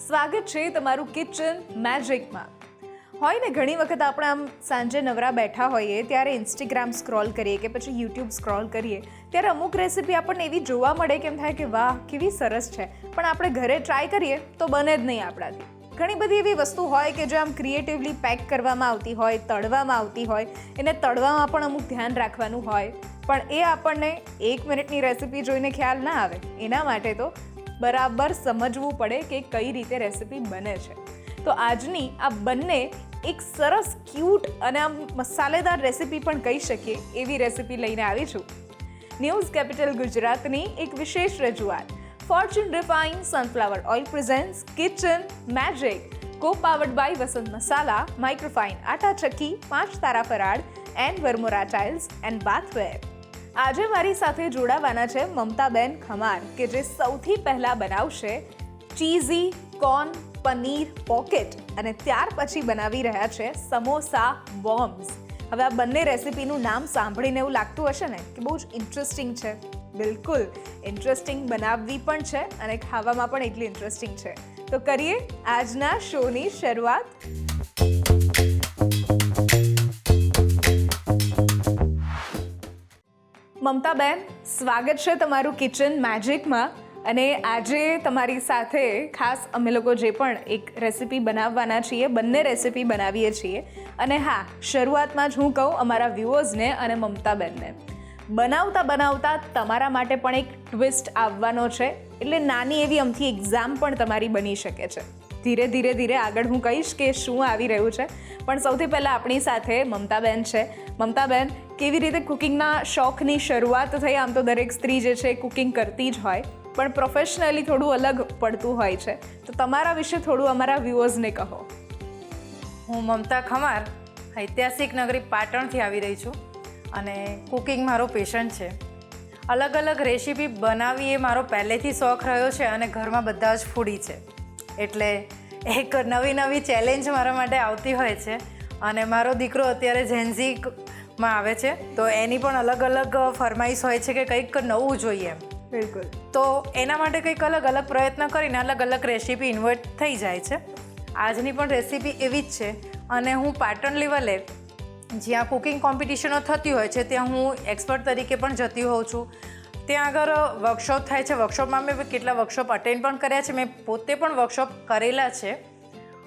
સ્વાગત છે તમારું કિચન મેજિકમાં હોય ને, ઘણી વખત આપણે આમ સાંજે નવરા બેઠા હોઈએ, ત્યારે ઇન્સ્ટાગ્રામ સ્ક્રોલ કરીએ કે પછી યુટ્યુબ સ્ક્રોલ કરીએ, ત્યારે અમુક રેસીપી આપણને એવી જોવા મળે કેમ થાય કે વાહ, કેવી સરસ છે. પણ આપણે ઘરે ટ્રાય કરીએ તો બને જ નહીં આપણાથી. ઘણી બધી એવી વસ્તુ હોય કે જે આમ ક્રિએટિવલી પેક કરવામાં આવતી હોય, તળવામાં આવતી હોય, એને તળવામાં પણ અમુક ધ્યાન રાખવાનું હોય. પણ એ આપણને એક મિનિટની રેસીપી જોઈને ખ્યાલ ના આવે. એના માટે તો બરાબર સમજવું પડે કે કઈ રીતે રેસિપી બને છે. તો આજની આ બંને એક સરસ ક્યુટ અને આમ મસાલેદાર રેસિપી પણ કહી શકીએ એવી રેસિપી લઈને આવી છું. ન્યૂઝ કેપિટલ ગુજરાતની એક વિશેષ રજૂઆત. Fortune refine sunflower oil presents kitchen magic co powered by Vasant Masala microfine atta Chakki Panch Tara Farali and Varmora tiles and bathware આજે મારી સાથે જોડાવાના છે મમતાબેન ખમાર, કે જે સૌથી પહેલાં બનાવશે ચીઝી કોર્ન પનીર પોકેટ અને ત્યાર પછી બનાવી રહ્યા છે સમોસા બોમ્બ્સ હવે આ બંને રેસીપીનું નામ સાંભળીને એવું લાગતું હશે ને કે બહુ જ ઇન્ટરેસ્ટિંગ છે. બિલકુલ ઇન્ટરેસ્ટિંગ બનાવવી પણ છે અને ખાવામાં પણ એટલી ઇન્ટરેસ્ટિંગ છે. તો કરીએ આજના શોની શરૂઆત. મમતાબેન સ્વાગત છે તમારું કિચન મેજિકમાં અને આજે તમારી સાથે ખાસ અમે લોકો જે પણ એક રેસિપી બનાવવાના છીએ, બંને રેસિપી બનાવીએ છીએ. અને હા, શરૂઆતમાં જ હું કહું અમારા વ્યૂઅર્સને અને મમતાબેનને બનાવતા બનાવતા તમારા માટે પણ એક ટ્વિસ્ટ આવવાનો છે. એટલે નાની એવી અમથી એક્ઝામ પણ તમારી બની શકે છે. ધીરે ધીરે ધીરે આગળ હું કહીશ કે શું આવી રહ્યું છે. પણ સૌથી પહેલાં આપણી સાથે મમતાબેન છે. મમતાબેન, કેવી રીતે કુકિંગના શોખની શરૂઆત થઈ? આમ તો દરેક સ્ત્રી જે છે કુકિંગ કરતી જ હોય, પણ પ્રોફેશનલી થોડું અલગ પડતું હોય છે. તો તમારા વિશે થોડું અમારા વ્યુઅર્સને કહો. હું મમતા ખમાર, ઐતિહાસિક નગરી પાટણથી આવી રહી છું અને કુકિંગ મારો પેશન છે. અલગ અલગ રેસીપી બનાવી એ મારો પહેલેથી શોખ રહ્યો છે અને ઘરમાં બધા જ ફૂડી છે. એટલે એક નવી નવી ચેલેન્જ મારા માટે આવતી હોય છે. અને મારો દીકરો અત્યારે ઝેન્ઝીમાં આવે છે. તો એની પણ અલગ અલગ ફરમાઈશ હોય છે કે કંઈક નવું જોઈએ એમ. બિલકુલ. તો એના માટે કંઈક અલગ અલગ પ્રયત્ન કરીને અલગ અલગ રેસીપી ઇન્વર્ટ થઈ જાય છે. આજની પણ રેસીપી એવી જ છે. અને હું પાટણ લેવલે જ્યાં કુકિંગ કોમ્પિટિશનો થતી હોય છે ત્યાં હું એક્સપર્ટ તરીકે પણ જતી હોઉં છું. ત્યાં આગળ વર્કશોપ થાય છે. વર્કશોપમાં મેં કેટલા વર્કશોપ અટેન્ડ પણ કર્યા છે. મેં પોતે પણ વર્કશોપ કરેલા છે.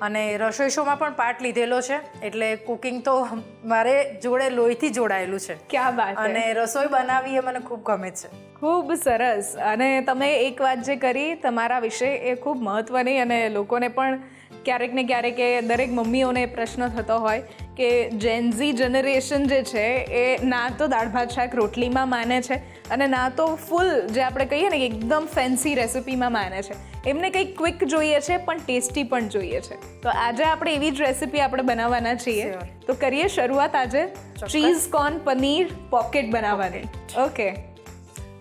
અને રસોઈ શોમાં પણ પાર્ટ લીધેલો છે. એટલે કુકિંગ તો મારે જોડે લોહીથી જોડાયેલું છે. ક્યાં વાત અને રસોઈ બનાવવી એ મને ખૂબ ગમે છે. ખૂબ સરસ. અને તમે એક વાત જે કરી તમારા વિશે એ ખૂબ મહત્ત્વની અને લોકોને પણ ક્યારેક ને ક્યારેક એ દરેક મમ્મીઓને પ્રશ્ન થતો હોય કે જેન્ઝી જનરેશન જે છે એ ના તો દાળ ભાત શાક રોટલીમાં માને છે અને ના તો ફૂલ જે આપણે કહીએ ને એકદમ ફેન્સી રેસિપીમાં માને છે. એમને કંઈક ક્વિક જોઈએ છે પણ ટેસ્ટી પણ જોઈએ છે. તો આજે આપણે એવી જ રેસિપી આપણે બનાવવાના છીએ. તો કરીએ શરૂઆત આજે. ચીઝ કોર્ન પનીર પોકેટ બનાવવાની. ઓકે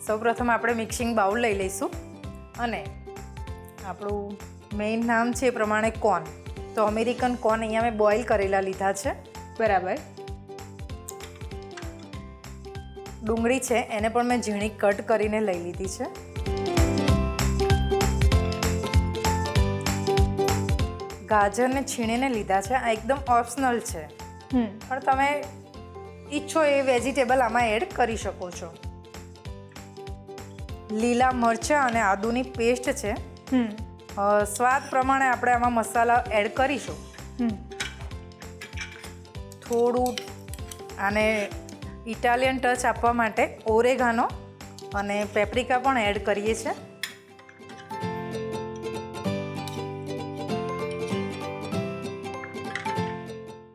સૌપ્રથમ આપણે મિક્સિંગ બાઉલ લઈ લઈશું. અને આપણું મેઇન નામ છે એ પ્રમાણે કોર્ન તો અમેરિકન કોર્ન અહીંયા મેં બોઇલ કરેલા લીધા છે. બરાબર. ડુંગળી છે એને પણ મેં ઝીણી કટ કરીને લઈ લીધી છે. ગાજરને છીણીને લીધા છે આ એકદમ ઓપ્શનલ છે. પણ તમે ઈચ્છો એ વેજીટેબલ આમાં એડ કરી શકો છો. લીલા મરચાં અને આદુની પેસ્ટ છે. હમ. સ્વાદ પ્રમાણે આપણે આમાં મસાલા એડ કરીશું. થોડું આને ઇટાલિયન ટચ આપવા માટે ઓરેગાનો અને પેપ્રિકા પણ એડ કરીએ છીએ.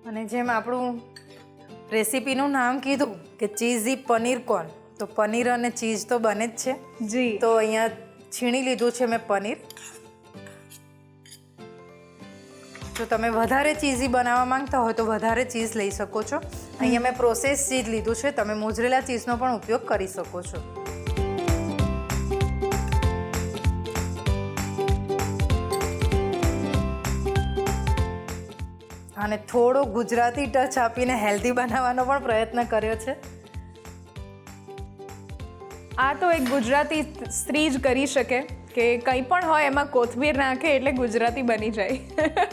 અને જેમ આપણું રેસીપીનું નામ કીધું કે ચીઝી પનીર કોર્ન તો પનીર અને ચીઝ તો બને જ છે. જી. તો અહીંયા છીણી લીધું છે મેં પનીર. જો તમે વધારે ચીઝી બનાવવા માંગતા હોય તો વધારે ચીઝ લઈ શકો છો. અહીંયા મેં પ્રોસેસ ચીઝ લીધું છે, તમે મોજરેલા ચીઝનો પણ ઉપયોગ કરી શકો છો. અને થોડો ગુજરાતી ટચ આપીને હેલ્ધી બનાવવાનો પણ પ્રયત્ન કર્યો છે. આ તો એક ગુજરાતી સ્ત્રી જ કરી શકે. કે કંઈ પણ હોય એમાં કોથમીર નાખે એટલે ગુજરાતી બની જાય.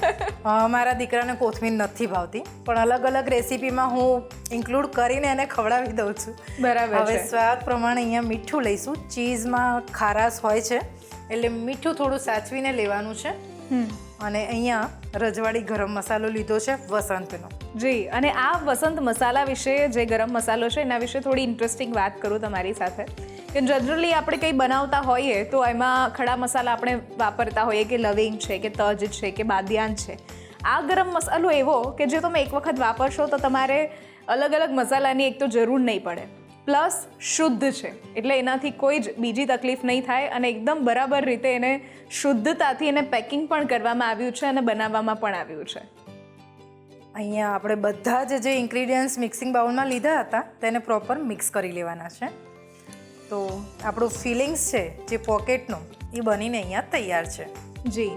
મારા દીકરાને કોથમીર નથી ભાવતી પણ અલગ અલગ રેસીપીમાં હું ઇન્ક્લુડ કરીને એને ખવડાવી દઉં છું. બરાબર હવે સ્વાદ પ્રમાણે અહીંયા મીઠું લઈશું. ચીઝમાં ખારાશ હોય છે એટલે મીઠું થોડું સાચવીને લેવાનું છે. અને અહીંયા રજવાડી ગરમ મસાલો લીધો છે વસંતનો. જી અને આ વસંત મસાલા વિશે જે ગરમ મસાલો છે એના વિશે થોડી ઇન્ટરેસ્ટિંગ વાત કરું તમારી સાથે. કે જનરલી આપણે કંઈ બનાવતા હોઈએ તો એમાં ખડા મસાલા આપણે વાપરતા હોઈએ કે લવિંગ છે, કે તજ છે, કે બાદિયાન છે. આ ગરમ મસાલો એવો કે જે તમે એક વખત વાપરશો તો તમારે અલગ અલગ મસાલાની એક તો જરૂર નહીં પડે. પ્લસ શુદ્ધ છે, એટલે એનાથી કોઈ જ બીજી તકલીફ નહીં થાય અને એકદમ બરાબર રીતે એને શુદ્ધતાથી એને પેકિંગ પણ કરવામાં આવ્યું છે અને બનાવવામાં પણ આવ્યું છે. અહીંયા આપણે બધા જ જે ઇન્ગ્રીડિયન્ટ્સ મિક્સિંગ બાઉલમાં લીધા હતા, તેને પ્રોપર મિક્સ કરી લેવાના છે. તો આપણું ફિલિંગ્સ છે જે પોકેટનું એ બનીને અહીંયા તૈયાર છે. જી.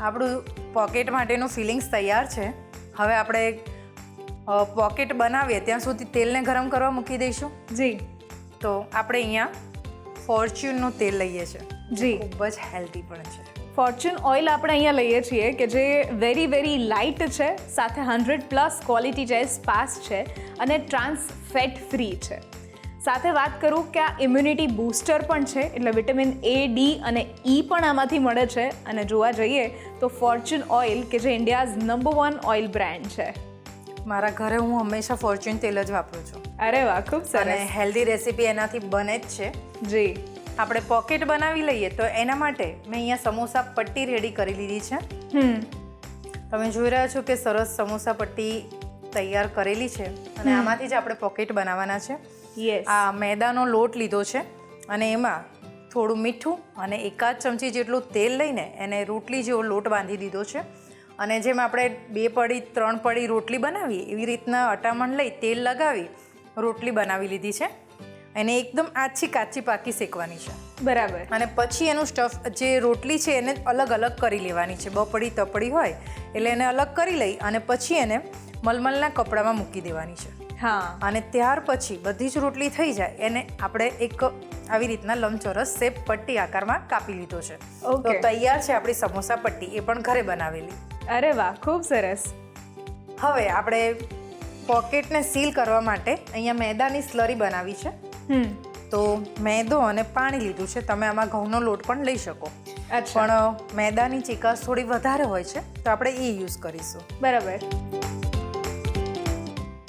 આપણું પોકેટ માટેનું ફિલિંગ્સ તૈયાર છે. હવે આપણે પોકેટ બનાવીએ ત્યાં સુધી તેલને ગરમ કરવા મૂકી દઈશું. જી. તો આપણે અહીંયા ફોર્ચ્યુનનું તેલ લઈએ છીએ. જી. ખૂબ જ હેલ્ધી પણ છે. ફોર્ચ્યુન ઓઇલ આપણે અહીંયા લઈએ છીએ કે જે વેરી વેરી લાઇટ છે સાથે હંડ્રેડ પ્લસ ક્વોલિટી છે સ્પાસ છે અને ટ્રાન્સ ફેટ ફ્રી છે. સાથે વાત કરું કે આ ઇમ્યુનિટી બૂસ્ટર પણ છે એટલે વિટામિન એ ડી અને ઈ પણ આમાંથી મળે છે. અને જોવા જઈએ તો ફોર્ચ્યુન ઓઇલ કે જે India's number one oil brand છે. મારા ઘરે હું હંમેશા ફોર્ચ્યુન તેલ જ વાપરું છું. અરે વાહ ખૂબ અને સરસ. હેલ્ધી રેસીપી એનાથી બને જ છે. જી. આપણે પોકેટ બનાવી લઈએ તો એના માટે મેં અહીંયા સમોસા પટ્ટી રેડી કરી લીધી છે. હમ. તમે જોઈ રહ્યા છો કે સરસ સમોસા પટ્ટી તૈયાર કરેલી છે અને આમાંથી જ આપણે પોકેટ બનાવવાના છે. યસ આ મેદાનો લોટ લીધો છે અને એમાં થોડું મીઠું અને એકાદ ચમચી જેટલું તેલ લઈને એને રોટલી જેવો લોટ બાંધી દીધો છે. અને જેમ આપણે બે પડી ત્રણ પડી રોટલી બનાવી એવી રીતના અટામણ લઈ તેલ લગાવી રોટલી બનાવી લીધી છે. એને એકદમ આછી કાચી પાકી શેકવાની છે. બરાબર. અને પછી એનું સ્ટફ જે રોટલી છે એને અલગ અલગ કરી લેવાની છે. બપડી તપડી હોય એટલે એને અલગ કરી લઈ અને પછી એને મલમલના કપડામાં મૂકી દેવાની છે. હા. અને ત્યાર પછી બધી જ રોટલી થઈ જાય એને આપણે એક આવી રીતના લંબચોરસ શેપ પટ્ટી આકારમાં કાપી લીધો છે. તો તૈયાર છે આપણી સમોસા પટ્ટી એ પણ ઘરે બનાવેલી. અરે વાહ ખૂબ સરસ. હવે આપણે પોકેટને સીલ કરવા માટે અહીંયા મેદાની સ્લરી બનાવી છે. તો મેદો અને પાણી લીધું છે. તમે આમાં ઘઉંનો લોટ પણ લઈ શકો. પણ મેદાની ચિકાસ થોડી વધારે હોય છે તો આપણે એ યુઝ કરીશું. બરાબર.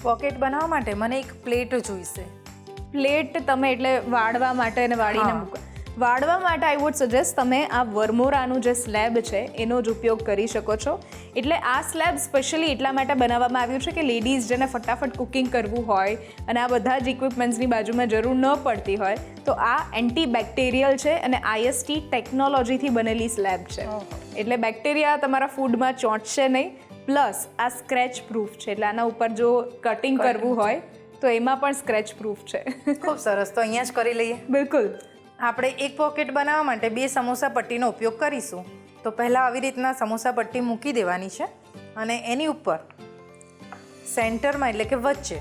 પોકેટ બનાવવા માટે મને એક પ્લેટ જોઈશે. પ્લેટ તમે એટલે વાળવા માટે અને વાળીને. મૂકો. વાળવા માટે આઈ વુડ સજેસ્ટ તમે આ વરમોરાનું જે સ્લેબ છે એનો જ ઉપયોગ કરી શકો છો. એટલે આ સ્લેબ સ્પેશિયલી એટલા માટે બનાવવામાં આવ્યું છે કે લેડીઝ જેને ફટાફટ કુકિંગ કરવું હોય અને આ બધા જ ઇક્વિપમેન્ટ્સની બાજુમાં જરૂર ન પડતી હોય તો આ એન્ટી બેક્ટેરિયલ છે અને આઈએસટી ટેકનોલોજીથી બનેલી સ્લેબ છે. એટલે બેક્ટેરિયા તમારા ફૂડમાં ચોંટશે નહીં. પ્લસ આ સ્ક્રેચ પ્રૂફ છે. એટલે આના ઉપર જો કટિંગ કરવું હોય તો એમાં પણ સ્ક્રેચ પ્રૂફ છે. ખૂબ સરસ. તો અહીંયા જ કરી લઈએ. બિલકુલ. આપણે એક પોકેટ બનાવવા માટે બે સમોસા પટ્ટીનો ઉપયોગ કરીશું. તો પહેલાં આવી રીતના સમોસા પટ્ટી મૂકી દેવાની છે અને એની ઉપર સેન્ટરમાં એટલે કે વચ્ચે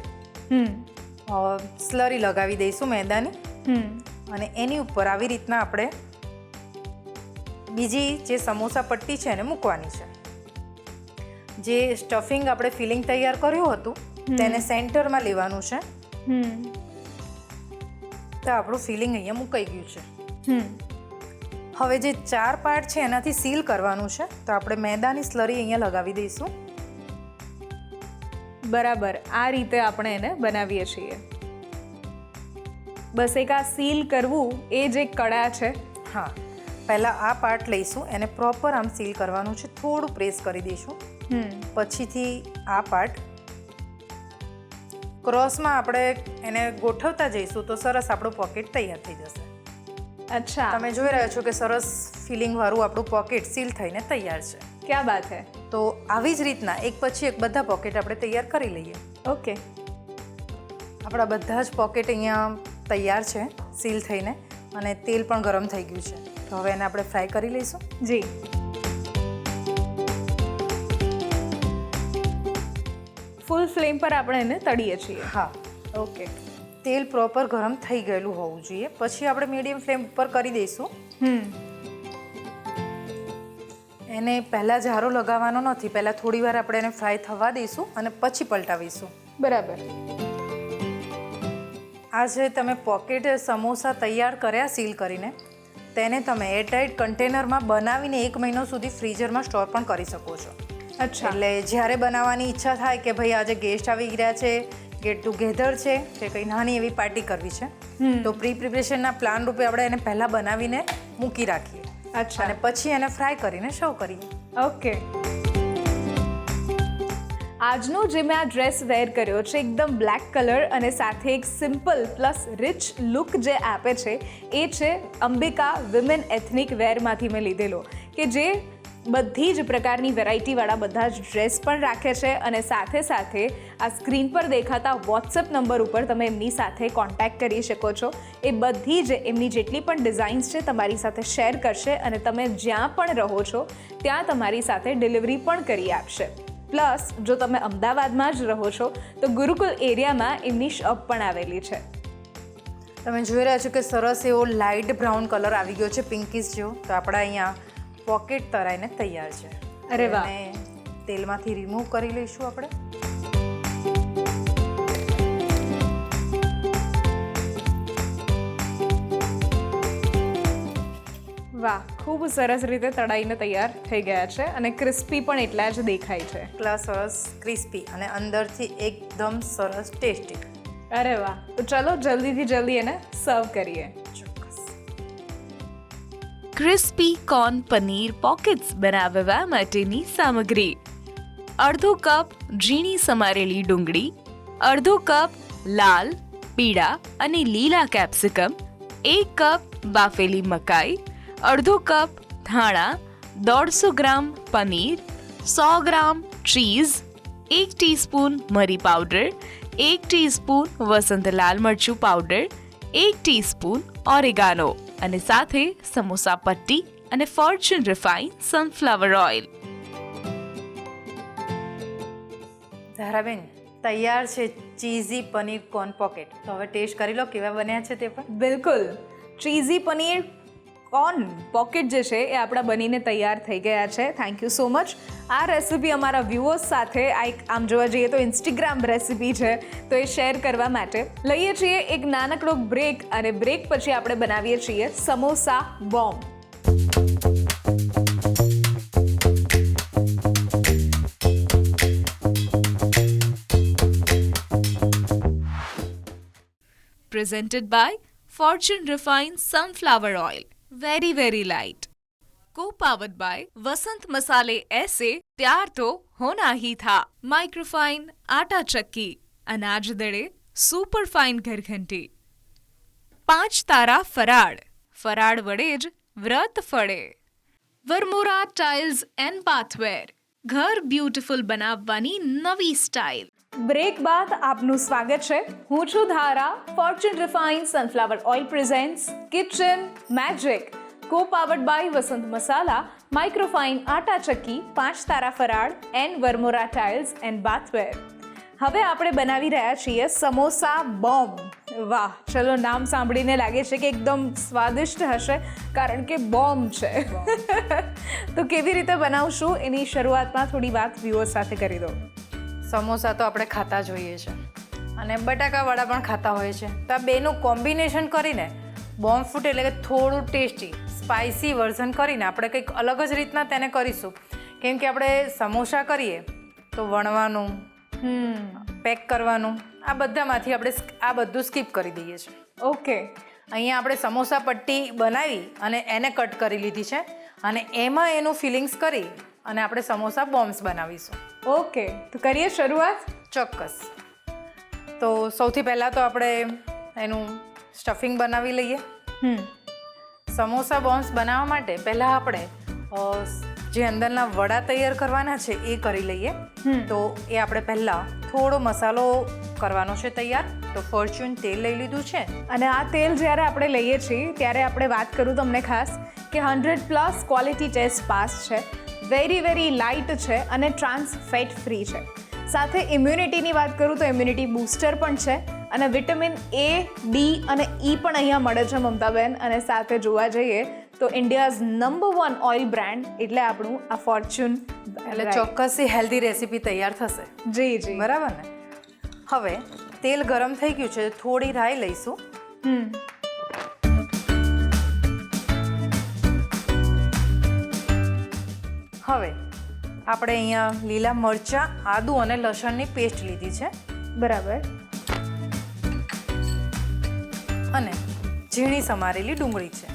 સ્લરી લગાવી દઈશું મેદાની. હમ. અને એની ઉપર આવી રીતના આપણે બીજી જે સમોસા પટ્ટી છે એને મૂકવાની છે. જે સ્ટફિંગ આપણે ફિલિંગ તૈયાર કર્યું હતું તેને સેન્ટરમાં લેવાનું છે. હમ. તો આપણું સીલિંગ અહીંયા મુકાઈ ગયું છે. હમ. હવે જે ચાર પાર્ટ છે એનાથી સીલ કરવાનું છે તો આપણે મેદાની સ્લરી અહીંયા લગાવી દઈશું. બરાબર આ રીતે આપણે એને બનાવીએ છીએ. બસ એક આ સીલ કરવું એ જ એક કળા છે. હા પહેલાં આ પાર્ટ લઈશું એને પ્રોપર આમ સીલ કરવાનું છે થોડું પ્રેસ કરી દઈશું. હમ. પછીથી આ પાર્ટ ક્રોસમાં આપણે એને ગોઠવતા જઈશું તો સરસ આપણું પોકેટ તૈયાર થઈ જશે. અચ્છા. તમે જોઈ રહ્યા છો કે સરસ ફિલિંગવાળું આપણું પોકેટ સીલ થઈને તૈયાર છે. ક્યાં બાત હે? તો આવી જ રીતના એક પછી એક બધા પોકેટ આપણે તૈયાર કરી લઈએ. ઓકે. આપણા બધા જ પોકેટ અહીંયા તૈયાર છે સીલ થઈને અને તેલ પણ ગરમ થઈ ગયું છે. તો હવે એને આપણે ફ્રાય કરી લઈશું. જી. ફૂલ ફ્લેમ પર આપણે એને તળીએ છીએ. હા. ઓકે. તેલ પ્રોપર ગરમ થઈ ગયેલું હોવું જોઈએ. પછી આપણે મીડિયમ ફ્લેમ ઉપર કરી દઈશું. હમ. એને પહેલાં જારો લગાવવાનો નથી. પહેલાં થોડી વાર આપણે એને ફ્રાય થવા દઈશું અને પછી પલટાવીશું. બરાબર. આ જે તમે પોકેટ સમોસા તૈયાર કર્યા સીલ કરીને તેને તમે એરટાઇટ કન્ટેનરમાં બનાવીને એક મહિનો સુધી ફ્રીઝરમાં સ્ટોર પણ કરી શકો છો. એટલે જ્યારે બનાવવાની ઈચ્છા થાય કે ભાઈ આજે ગેસ્ટ આવી ગયા છે ગેટ ટુગેધર છે કે કંઈ નાની એવી પાર્ટી કરવી છે તો પ્રી પ્રિપરેશનના પ્લાન રૂપે આપણે એને પહેલાં બનાવીને મૂકી રાખીએ. અચ્છા. અને પછી એને ફ્રાય કરીને સર્વ કરીએ. ઓકે. આજનો જે મેં આ ડ્રેસ વેર કર્યો છે એકદમ બ્લેક કલર અને સાથે એક સિમ્પલ પ્લસ રિચ લુક જે આપે છે એ છે અંબિકા વિમેન એથનિક વેરમાંથી મેં લીધેલો કે જે બધી જ પ્રકારની વેરાયટીવાળા બધા જ ડ્રેસ પણ રાખે છે અને સાથે સાથે આ સ્ક્રીન પર દેખાતા વોટ્સઅપ નંબર ઉપર તમે એમની સાથે કોન્ટેક્ટ કરી શકો છો. એ બધી જ એમની જેટલી પણ ડિઝાઇન્સ છે તમારી સાથે શેર કરશે અને તમે જ્યાં પણ રહો છો, ત્યાં તમારી સાથે ડિલિવરી પણ કરી આપશે. પ્લસ જો તમે અમદાવાદમાં જ રહો છો, તો ગુરુકુલ એરિયામાં એમની શોપ પણ આવેલી છે. તમે જોઈ રહ્યા છો કે સરસ એવો લાઇટ બ્રાઉન કલર આવી ગયો છે પિંકીસ જેવો. તો આપણા અહીંયા પોકેટ તરાઈને તૈયાર છે. અરે વાહ. તેલમાંથી રિમૂવ કરી લઈશું આપણે. વાહ ખૂબ સરસ રીતે તળાઈને તૈયાર થઈ ગયા છે અને ક્રિસ્પી પણ એટલા જ દેખાય છે. એટલા સરસ ક્રિસ્પી અને અંદરથી એકદમ સરસ ટેસ્ટી અરે વાહ. તો ચલો જલ્દીથી જલ્દી એને સર્વ કરીએ. ક્રિસ્પી કોર્ન પનીર પોકેટ્સ બનાવવા માટેની સામગ્રી. અડધો કપ ઝીણી સમારેલી ડુંગળી, અડધો કપ લાલ, પીળા અને લીલા કેપ્સિકમ એક કપ બાફેલી મકાઈ, અડધો કપ ધાણા, દોઢસો ગ્રામ પનીર, સો ગ્રામ ચીઝ એક ટીસ્પૂન મરી પાવડર એક ટીસ્પૂન વસંત લાલ મરચું પાવડર એક ટીસ્પૂન ઓરેગાનો અને સાથે સમોસા પટ્ટી અને Fortune refine sunflower oil Dharaben તૈયાર છે ચીઝી પનીર કોર્ન પોકેટ. તો હવે ટેસ્ટ કરી લો કેવા બન્યા છે તે પણ? બિલકુલ. ચીઝી પનીર કોર્ન પોકેટ જે છે એ આપણા બનીને તૈયાર થઈ ગયા છે. થેન્ક યુ સો મચ આ રેસિપી અમારા વ્યૂઅર્સ સાથે, આ એક આમ જોવા જઈએ તો ઇન્સ્ટાગ્રામ રેસિપી છે, તો એ શેર કરવા માટે લઈએ છીએ એક નાનકડો બ્રેક અને બ્રેક પછી આપણે બનાવીએ છીએ samosa bomb presented by Fortune Refined Sunflower Oil. Very, very light. Co-powered by Vasant Masale ऐसे प्यार तो होना ही था माइक्रोफाइन आटा चक्की अनाज दड़े સુપર ફાઇન ઘરઘંટી પાંચ તારા ફરાળ ફરાળ વડે જ વ્રત ફળે વરમોરા ટાઇલ્સ એન્ડ બાથવેર ઘર બ્યુટીફુલ બનાવવાની નવી સ્ટાઇલ બ્રેક બાદ આપનું સ્વાગત છે. હું છું Dhara Fortune refine sunflower oil presents kitchen magic co powered by Vasant Masala microfine atta Chakki Panch Tara Farali and Varmora tiles and bathware હવે આપણે બનાવી રહ્યા છીએ સમોસા બોમ્બ વાહ, ચલો નામ સાંભળીને લાગે છે કે એકદમ સ્વાદિષ્ટ હશે, કારણ કે બોમ્બ છે. તો કેવી રીતે બનાવશું એની શરૂઆતમાં થોડી વાત વ્યુઅર સાથે કરી દો સમોસા તો આપણે ખાતા જોઈએ છે. અને બટાકાવાળા પણ ખાતા હોય છે. તો આ બેનું કોમ્બિનેશન કરીને બોમ્બ ફૂટ એટલે કે થોડું ટેસ્ટી સ્પાઇસી વર્ઝન કરીને આપણે કંઈક અલગ જ રીતના તેને કરીશું. કેમ કે આપણે સમોસા કરીએ તો વણવાનું હમ. પેક કરવાનું આ બધામાંથી આપણે આ બધું સ્કીપ કરી દઈએ છીએ. ઓકે અહીંયા આપણે સમોસા પટ્ટી બનાવી અને એને કટ કરી લીધી છે. અને એમાં એનું ફિલિંગ્સ કરી અને આપણે સમોસા બોમ્બ્સ બનાવીશું. ઓકે તો કરીએ શરૂઆત? ચોક્કસ. તો સૌથી પહેલાં તો આપણે એનું સ્ટફિંગ બનાવી લઈએ. હમ. સમોસા બોમ્બ્સ બનાવવા માટે પહેલાં આપણે જે અંદરના વડા તૈયાર કરવાના છે એ કરી લઈએ. તો એ આપણે પહેલાં થોડો મસાલો કરવાનો છે તૈયાર. તો ફોર્ચ્યુન તેલ લઈ લીધું છે. અને આ તેલ જ્યારે આપણે લઈએ છીએ ત્યારે આપણે વાત કરું તમને ખાસ કે hundred plus quality test pass છે. વેરી વેરી લાઇટ છે અને ટ્રાન્સ ફેટ ફ્રી છે. સાથે ઇમ્યુનિટીની વાત કરું તો ઇમ્યુનિટી બૂસ્ટર પણ છે અને વિટામિન એ ડી અને ઈ પણ અહીંયા મળે છે મમતાબેન. અને સાથે જોવા જઈએ તો India's number one oil brand એટલે આપણું આ ફોર્ચ્યુન એટલે ચોક્કસથી હેલ્ધી રેસીપી તૈયાર થશે. જી જી. બરાબર ને? હવે તેલ ગરમ થઈ ગયું છે થોડી રાઈ લઈશું. હમ. હવે આપણે અહીંયા લીલા મરચાં આદુ અને લસણની પેસ્ટ લીધી છે. બરાબર. અને ઝીણી સમારેલી ડુંગળી છે.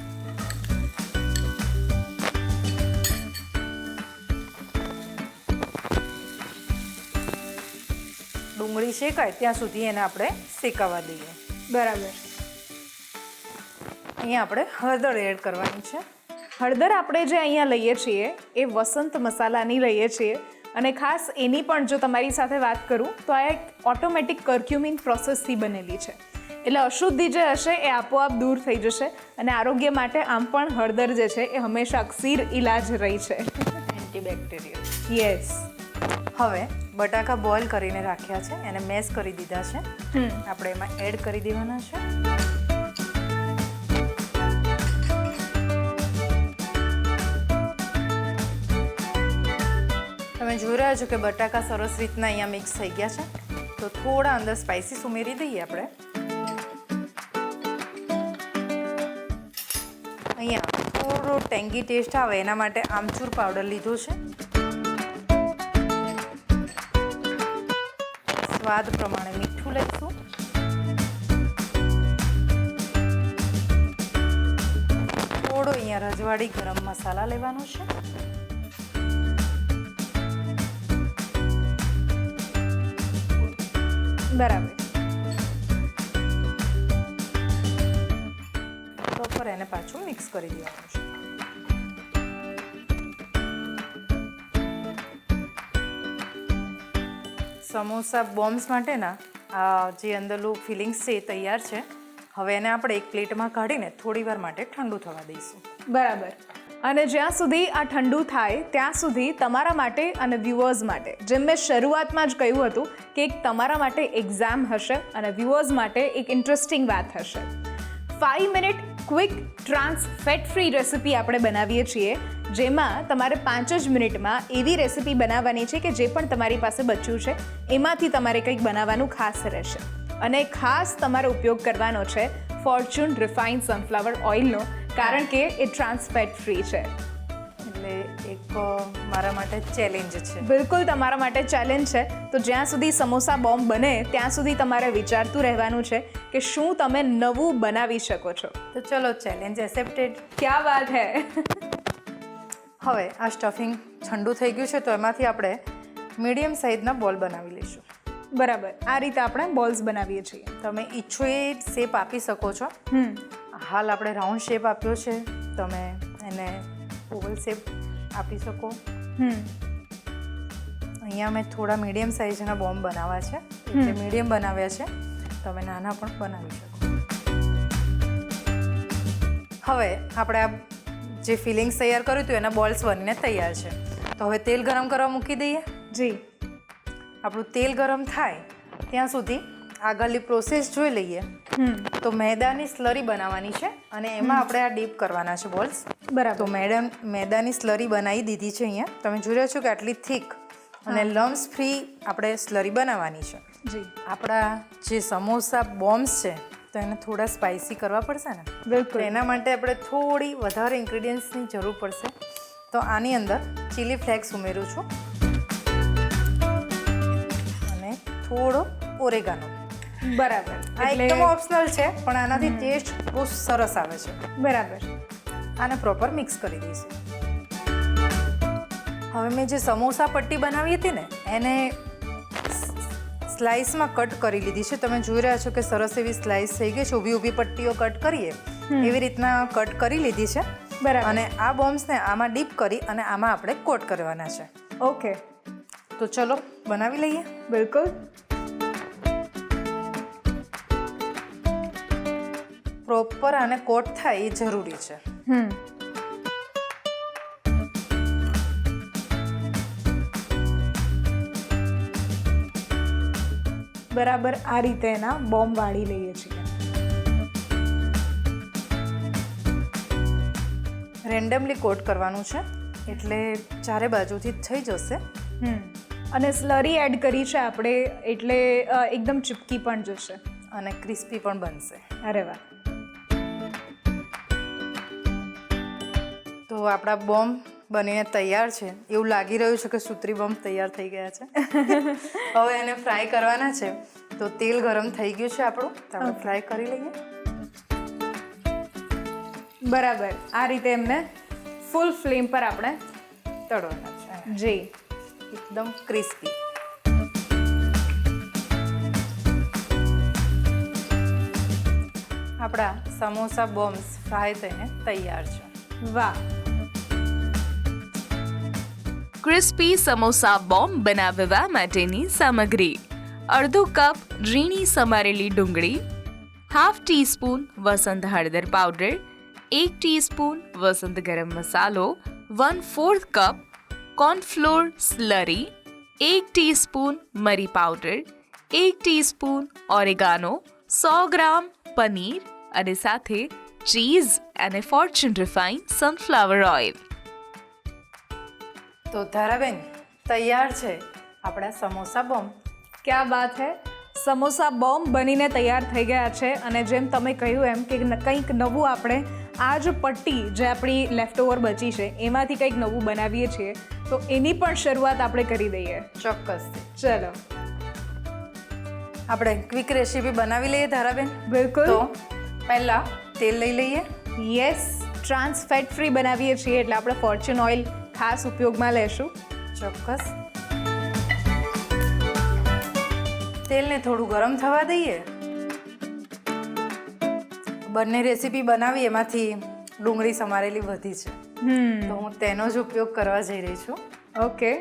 ડુંગળી શેકાય ત્યાં સુધી એને આપણે શેકાવા દઈએ. બરાબર. અહીંયા આપણે હળદર એડ કરવાની છે. હળદર આપણે જે અહીંયા લઈએ છીએ એ વસંત મસાલાની લઈએ છીએ. અને ખાસ એની પણ જો તમારી સાથે વાત કરું તો આ એક ઓટોમેટિક કર્ક્યુમિન પ્રોસેસથી બનેલી છે. એટલે અશુદ્ધિ જે હશે એ આપોઆપ દૂર થઈ જશે અને આરોગ્ય માટે આમ પણ હળદર જે છે એ હંમેશા અક્ષીર ઇલાજ રહી છે. એન્ટીબેક્ટેરિયલ યસ હવે બટાકા બોઇલ કરીને રાખ્યા છે એને મેશ કરી દીધા છે. આપણે એમાં એડ કરી દેવાના છે. તમે જોઈ રહ્યા છો કે બટાકા સરસ રીતના અહીંયા મિક્સ થઈ ગયા છે. તો થોડા અંદર સ્પાઇસીસ ઉમેરી દઈએ આપણે. અહીંયા થોડો ટેંગી ટેસ્ટ આવે, એના માટે આમચૂર પાવડર લીધો છે. સ્વાદ પ્રમાણે મીઠું લઈશું. થોડો અહીંયા રજવાડી ગરમ મસાલા લેવાનો છે. બરાબર. પ્રોપર એને પાછું મિક્સ કરી દેવાનું છે. સમોસા બોમ્બ્સ માટેના આ જે અંદરનું ફિલિંગ્સ છે એ તૈયાર છે. હવે એને આપણે એક પ્લેટમાં કાઢીને થોડી વાર માટે ઠંડુ થવા દઈશું. બરાબર. અને જ્યાં સુધી આ ઠંડુ થાય, ત્યાં સુધી તમારા માટે અને વ્યુઅર્સ માટે. જેમ મેં શરૂઆતમાં જ કહ્યું હતું કે એક તમારા માટે એક્ઝામ હશે અને વ્યુઅર્સ માટે એક ઇન્ટરેસ્ટિંગ વાત હશે. Five minute quick trans fat free recipe આપણે બનાવીએ છીએ, જેમાં તમારે પાંચ જ મિનિટમાં એવી રેસિપી બનાવવાની છે કે જે પણ તમારી પાસે બચ્યું છે, એમાંથી તમારે કંઈક બનાવવાનું ખાસ રહેશે. અને ખાસ તમારે ઉપયોગ કરવાનો છે ફોર્ચ્યુન રિફાઇન્ડ સનફ્લાવર ઓઇલનો કારણ કે એ ટ્રાન્સ ફેટ ફ્રી છે. એટલે એક મારા માટે ચેલેન્જ છે. બિલકુલ તમારા માટે ચેલેન્જ છે. તો જ્યાં સુધી સમોસા બોમ્બ બને ત્યાં સુધી તમારે વિચારતું રહેવાનું છે કે શું તમે નવું બનાવી શકો છો. તો ચલો ચેલેન્જ એક્સેપ્ટેડ ક્યાં વાત હે? હવે આ સ્ટફિંગ ઠંડુ થઈ ગયું છે તો એમાંથી આપણે મીડિયમ સાઇઝના બોલ બનાવી લઈશું. બરાબર. આ રીતે આપણે બોલ્સ બનાવીએ છીએ. તમે ઈચ્છો એ શેપ આપી શકો છો. હમ. હાલ આપણે રાઉન્ડ શેપ આપ્યો છે. તમે એને ઓવલ શેપ આપી શકો. હમ. અહીંયા મેં થોડા મીડિયમ સાઇઝના બોમ્બ બનાવ્યા છે. એટલે મીડિયમ બનાવ્યા છે. તમે નાના પણ બનાવી શકો. હવે આપણે આ જે ફિલિંગ્સ તૈયાર કર્યું હતું એના બોલ્સ બનીને તૈયાર છે. તો હવે તેલ ગરમ કરવા મૂકી દઈએ. જી. આપણું તેલ ગરમ થાય ત્યાં સુધી આગળની પ્રોસેસ જોઈ લઈએ. તો મેદાની સ્લરી બનાવવાની છે અને એમાં આપણે આ ડીપ કરવાના છે બોલ્સ બરાબર. તો મેડમ મેદાની સ્લરી બનાવી દીધી છે અહીંયા. તમે જોઈ રહ્યા છો કે આટલી થીક અને લમ્સ ફ્રી આપણે સ્લરી બનાવવાની છે. જી. આપણા જે સમોસા બોમ્બ્સ છે તો એને થોડા સ્પાઇસી કરવા પડશે ને? બિલકુલ. એના માટે આપણે થોડી વધારે ઇન્ગ્રીડિયન્ટ્સની જરૂર પડશે. તો આની અંદર ચીલી ફ્લેક્સ ઉમેરું છું. અને થોડો ઓરેગાનો બરાબર. આ એકદમ ઓપ્શનલ છે પણ આનાથી ટેસ્ટ બહુ સરસ આવે છે. બરાબર. આને પ્રોપર મિક્સ કરી દઈશું. હવે મેં જે સમોસા પટ્ટી બનાવી હતી ને એને સ્લાઇસમાં કટ કરી લીધી છે. તમે જોઈ રહ્યા છો કે સરસ એવી સ્લાઇસ થઈ ગઈ છે. ઊભી ઊભી પટ્ટીઓ કટ કરીએ. એવી રીતના કટ કરી લીધી છે. બરાબર. અને આ બોમ્બ્સને આમાં ડીપ કરી અને આમાં આપણે કોટ કરવાના છે. ઓકે તો ચલો બનાવી લઈએ. બિલકુલ. પ્રોપર આને કોટ થાય એ જરૂરી છે. હમ. બરાબર આ રીતે એના બોમ્બ વાળી લઈએ છીએ. રેન્ડમલી કોટ કરવાનું છે એટલે ચારે બાજુથી થઈ જશે. હમ. અને સ્લરી એડ કરી છે આપણે એટલે એકદમ ચીપકી પણ જશે. અને ક્રિસ્પી પણ બનશે. અરે વાહ. તો આપણા બોમ્બ બનીને તૈયાર છે. એવું લાગી રહ્યું છે કે સૂત્રી બોમ્બ તૈયાર થઈ ગયા છે. હવે એને ફ્રાય કરવાના છે. તો તેલ ગરમ થઈ ગયું છે આપણું. તો આપણે ફ્રાય કરી લઈએ. બરાબર. આ રીતે એમને ફૂલ ફ્લેમ પર આપણે તળવાના છે. જી. એકદમ ક્રિસ્પી. આપણા સમોસા બોમ્બ્સ ફ્રાય થઈને તૈયાર છે. વાહ. ક્રિસ્પી સમોસા બોમ્બ બનાવવા માટેની સામગ્રી. અડધો કપ ઝીણી સમારેલી ડુંગળી હાફ ટીસ્પૂન વસંત હળદર પાવડર એક ટીસ્પૂન વસંત ગરમ મસાલો one fourth cup cornflour slurry એક ટીસ્પૂન મરી પાવડર એક ટીસ્પૂન ઓરેગાનો સો ગ્રામ પનીર અને સાથે cheese a Fortune refined sunflower oil તો ધારાબેન તૈયાર છે આપણા સમોસા બોમ્બ. ક્યાં બાત હે? સમોસા બોમ્બ બનીને તૈયાર થઈ ગયા છે અને જેમ તમે કહ્યું એમ કે કંઈક નવું આપણે આ જ પટ્ટી જે આપણી લેફ્ટ ઓવર બચી છે એમાંથી કંઈક નવું બનાવીએ છીએ તો એની પણ શરૂઆત આપણે કરી દઈએ. ચોક્કસ. ચલો. આપણે ક્વિક રેસીપી બનાવી લઈએ ધારાબેન? બિલકુલ. તો પહેલા તેલ લઈ લઈએ. યસ ટ્રાન્સ ફેટ ફ્રી બનાવીએ છીએ એટલે આપણે ફોર્ચ્યુન ઓઇલ ખાસ ઉપયોગમાં લેશું. ચોક્કસ. તેલને થોડું ગરમ થવા દઈએ. બંને રેસીપી બનાવી એમાંથી ડુંગળી સમારેલી વધી છે. તો હું તેનો જ ઉપયોગ કરવા જઈ રહી છું. ઓકે.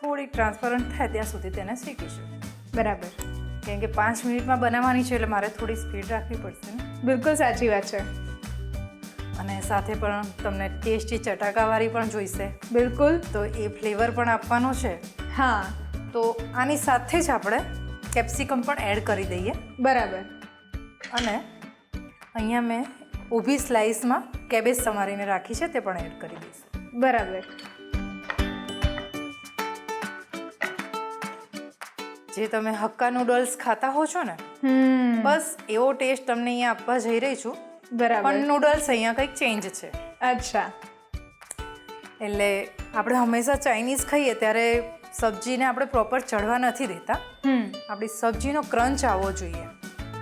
થોડીક ટ્રાન્સપરન્ટ થાય ત્યાં સુધી તેને શીખીશું બરાબર. કેમ કે પાંચ મિનિટમાં બનાવવાની છે એટલે મારે થોડી સ્પીડ રાખવી પડશે ને? બિલકુલ સાચી વાત છે. અને સાથે પણ તમને ટેસ્ટી ચટાકાવાળી પણ જોઈશે. બિલકુલ. તો એ ફ્લેવર પણ આપવાનો છે. હા. તો આની સાથે જ આપણે કેપ્સિકમ પણ એડ કરી દઈએ. બરાબર. અને અહીંયા મેં ઊભી સ્લાઇસમાં કેબેજ સમારીને રાખી છે તે પણ એડ કરી દઈશું. બરાબર. જે તમે હક્કા નૂડલ્સ ખાતા હો છો ને બસ એવો ટેસ્ટ તમને અહીંયા આપવા જઈ રહી છું. બરાબર. પણ નૂડલ્સ અહીંયા કંઈક ચેન્જ છે. અચ્છા. એટલે આપણે હંમેશા ચાઇનીઝ ખાઈએ ત્યારે સબ્જીને આપણે પ્રોપર ચડવા નથી દેતા. હમ. આપણી સબ્જીનો ક્રંચ આવવો જોઈએ.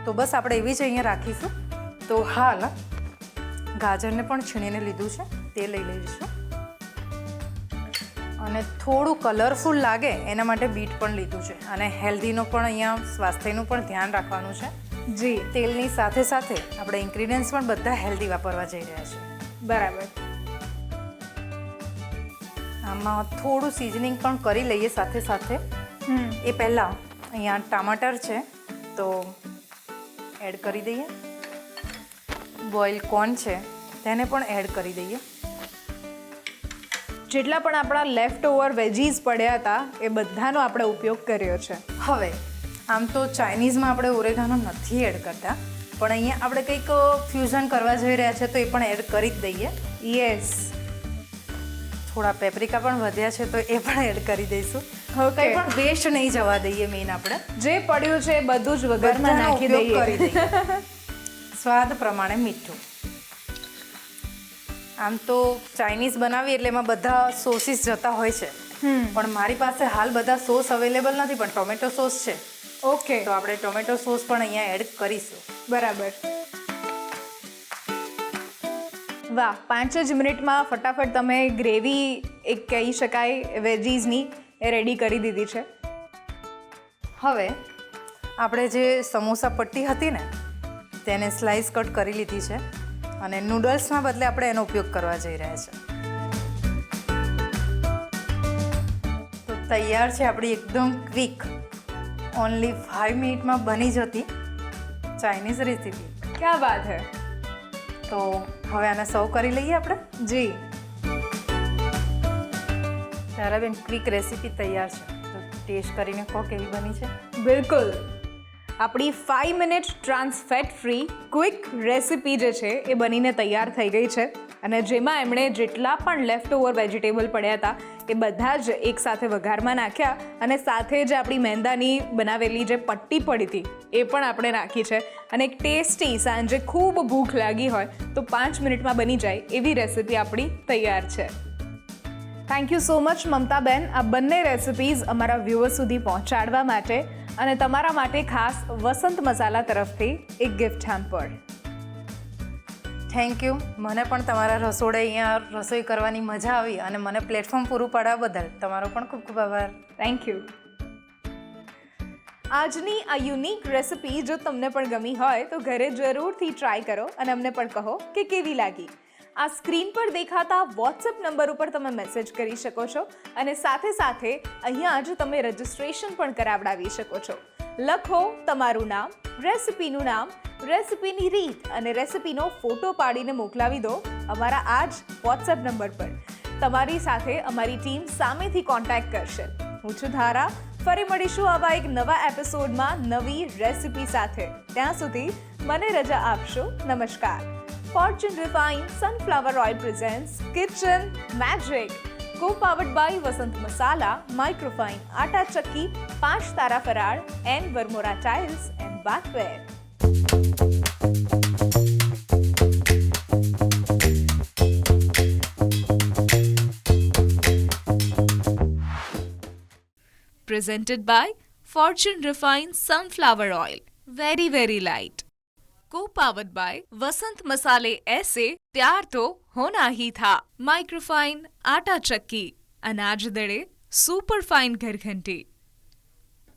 તો બસ આપણે એવી જ અહીંયા રાખીશું. તો હાલ ગાજરને પણ છીણીને લીધું છે. તે લઈ લઈશું. અને થોડું કલરફુલ લાગે એના માટે બીટ પણ લીધું છે. અને હેલ્ધીનું પણ અહીંયા સ્વાસ્થ્યનું પણ ધ્યાન રાખવાનું છે. જી. તેલની સાથે સાથે આપણે ઇન્ગ્રીડિયન્ટ્સ પણ બધા હેલ્ધી વાપરવા જઈ રહ્યા છે. બરાબર. આમાં થોડું સિઝનિંગ પણ કરી લઈએ સાથે સાથે. એ પહેલાં અહીંયા ટામાટર છે તો એડ કરી દઈએ. બોઇલ કોર્ન છે તેને પણ એડ કરી દઈએ. જેટલા પણ આપણા લેફ્ટ ઓવર વેજીસ પડ્યા હતા એ બધાનો આપણે ઉપયોગ કર્યો છે. હવે આમ તો ચાઇનીઝમાં આપણે ઓરેગાનો નથી એડ કરતા પણ અહીંયા આપણે કંઈક ફ્યુઝન કરવા જઈ રહ્યા છે તો એ પણ એડ કરી જ દઈએ. યસ થોડા પેપ્રિકા પણ વધ્યા છે તો એ પણ એડ કરી દઈશું. હવે કંઈ પણ વેસ્ટ નહીં જવા દઈએ મેઇન આપણે. જે પડ્યું છે એ બધું જ વગરમાં નાખી દઈએ. સ્વાદ પ્રમાણે મીઠું. આમ તો ચાઇનીઝ બનાવી એટલે એમાં બધા સોસીસ જતા હોય છે. પણ મારી પાસે હાલ બધા સોસ અવેલેબલ નથી પણ ટોમેટો સોસ છે. ઓકે. તો આપણે ટોમેટો સોસ પણ અહીંયા એડ કરીશું. બરાબર. વાહ પાંચ જ મિનિટમાં ફટાફટ તમે ગ્રેવી એક કહી શકાય વેજીસની એ રેડી કરી દીધી છે. હવે આપણે જે સમોસા પટ્ટી હતી ને તેને સ્લાઇસ કટ કરી લીધી છે. અને નૂડલ્સના બદલે આપણે એનો ઉપયોગ કરવા જઈ રહ્યા છે. તો તૈયાર છે આપણી એકદમ ક્વિક ઓનલી ફાઇવ મિનિટમાં બની જતી ચાઇનીઝ રેસીપી ક્યાં વાત હે? તો હવે આને સર્વ કરી લઈએ આપણે? જી. તારાબેન ક્વિક રેસીપી તૈયાર છે. તો ટેસ્ટ કરીને કહો કેવી બની છે. બિલકુલ. આપણી five minute trans fat free quick recipe જે છે, એ બનીને તૈયાર થઈ ગઈ છે. અને જેમાં એમણે જેટલા પણ લેફ્ટ ઓવર વેજીટેબલ પડ્યા હતા, એ બધા જ એકસાથે વઘારમાં નાખ્યા અને સાથે જ આપણી મેંદાની બનાવેલી જે પટ્ટી પડી હતી, એ પણ આપણે નાખી છે. અને એક ટેસ્ટી સાંજે ખૂબ ભૂખ લાગી હોય, તો પાંચ મિનિટમાં બની જાય એવી રેસિપી આપણી તૈયાર છે. થેન્ક યુ સો મચ મમતાબેન આ બંને રેસિપીઝ અમારા વ્યુઅર્સ સુધી પહોંચાડવા માટે અને તમારા માટે ખાસ વસંત મસાલા તરફથી એક ગિફ્ટ હેમ્પર થેન્ક યુ મને પણ તમારા રસોડે અહીંયા રસોઈ કરવાની મજા આવી અને મને પ્લેટફોર્મ પૂરું પાડવા બદલ તમારો પણ ખૂબ ખૂબ આભાર. થેન્ક યુ આજની આ યુનિક રેસિપી જો તમને પણ ગમી હોય તો ઘરે જરૂરથી ટ્રાય કરો અને અમને પણ કહો કે કેવી લાગી. આ સ્ક્રીન પર દેખાતા વોટ્સએપ નંબર ઉપર તમે મેસેજ કરી શકો છો અને સાથે સાથે અહીંયા જ તમે રજિસ્ટ્રેશન પણ કરાવડાવી શકો છો. લખો તમારું નામ, રેસિપીનું નામ, રેસિપીની રીત અને રેસિપીનો ફોટો પાડીને મોકલાવી દો અમારા આ જ વોટ્સએપ નંબર પર. તમારી સાથે અમારી ટીમ સામેથી કોન્ટેક્ટ કરશે. હું છું ધારા. ફરી મળીશું આવા એક નવા એપિસોડમાં નવી રેસિપી સાથે. ત્યાં સુધી મને રજા આપશો. નમસ્કાર. Fortune Refined Sunflower Oil presents Kitchen Magic. Co-powered by Vasant Masala, Microfine, Atta Chakki, Pash Tara Farad, and Vermora Tiles and Bathware. Presented by Fortune Refined Sunflower Oil. Very, very light. Co-powered by Vasant Masale ऐसे प्यार तो होना ही था microfine आटा चक्की अनाज दड़े super fine ઘરઘંટી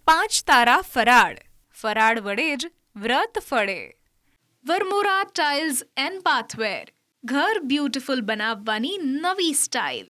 પાંચ તારા ફરાળ ફરાળ વડે જ વ્રત ફળે વરમોરા ટાઇલ્સ એન્ડ બાથવેર ઘર બ્યુટીફુલ બનાવવાની નવી સ્ટાઇલ